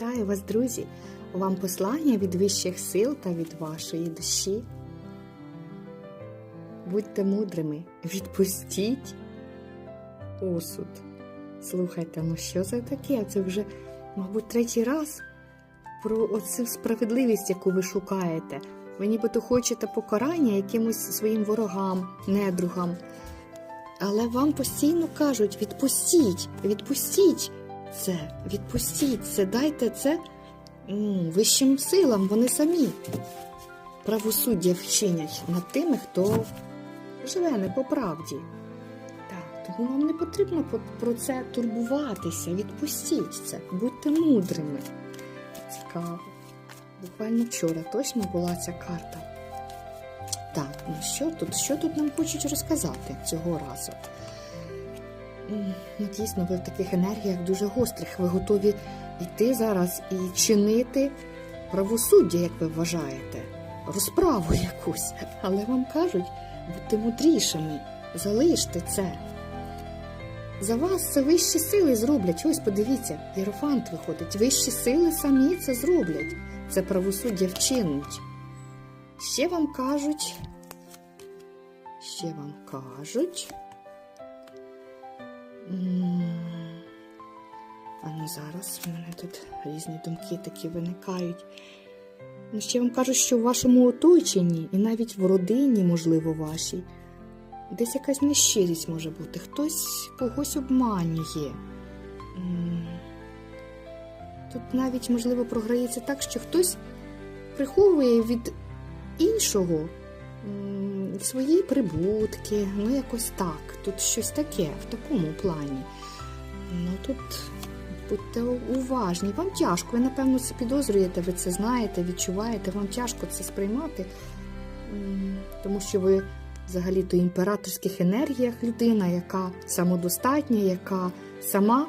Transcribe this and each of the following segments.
Вітаю вас, друзі! Вам послання від вищих сил та від вашої душі. Будьте мудрими, відпустіть осуд. Слухайте, ну що це таке? Це вже, мабуть, третій раз про оцю справедливість, яку ви шукаєте. Ви нібито хочете покарання якимось своїм ворогам, недругам. Але вам постійно кажуть: відпустіть, відпустіть це, відпустіть це, дайте це вищим силам, вони самі правосуддя вчинять над тими, хто живе не по правді. Так, тому вам не потрібно про це турбуватися. Відпустіть це, будьте мудрими. Цікаво. Буквально вчора точно була ця карта. Так, ну що тут? Що тут нам хочуть розказати цього разу? Ну, дійсно, ви в таких енергіях дуже гострих. Ви готові йти зараз і чинити правосуддя, як ви вважаєте, розправу якусь. Але вам кажуть, будьте мудрішими, залиште це. За вас це вищі сили зроблять. Ось подивіться, Єрофант виходить. Вищі сили самі це зроблять. Це правосуддя вчинуть. Ще вам кажуть. Ще вам кажуть. Зараз в мене тут різні думки такі виникають. Ну, ще вам кажуть, що в вашому оточенні і навіть в родині, можливо, вашій, десь якась нещирість може бути. Хтось когось обманює. Тут навіть, можливо, програється так, що хтось приховує від іншого свої прибутки, ну якось так. Тут щось таке, в такому плані. Ну тут будьте уважні. Вам тяжко, ви, напевно, це підозрюєте, ви це знаєте, відчуваєте, вам тяжко це сприймати, тому що ви взагалі-то імператорських енергіях людина, яка самодостатня, яка сама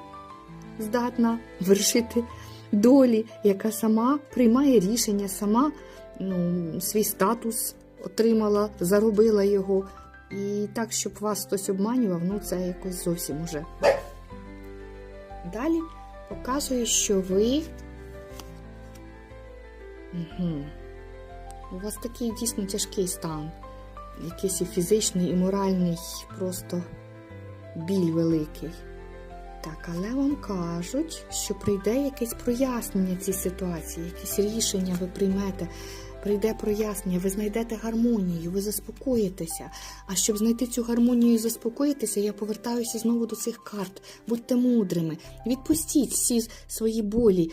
здатна вершити долі, яка сама приймає рішення, сама ну, свій статус отримала, заробила його. І так, щоб вас хтось обманював, ну це якось зовсім уже. Далі показує, що ви. Угу. У вас такий дійсно тяжкий стан. Якийсь і фізичний, і моральний, просто біль великий. Так, але вам кажуть, що прийде якесь прояснення цій ситуації, якесь рішення ви приймете. Прийде прояснення, ви знайдете гармонію, ви заспокоїтеся. А щоб знайти цю гармонію і заспокоїтися, я повертаюся знову до цих карт. Будьте мудрими, відпустіть всі свої болі,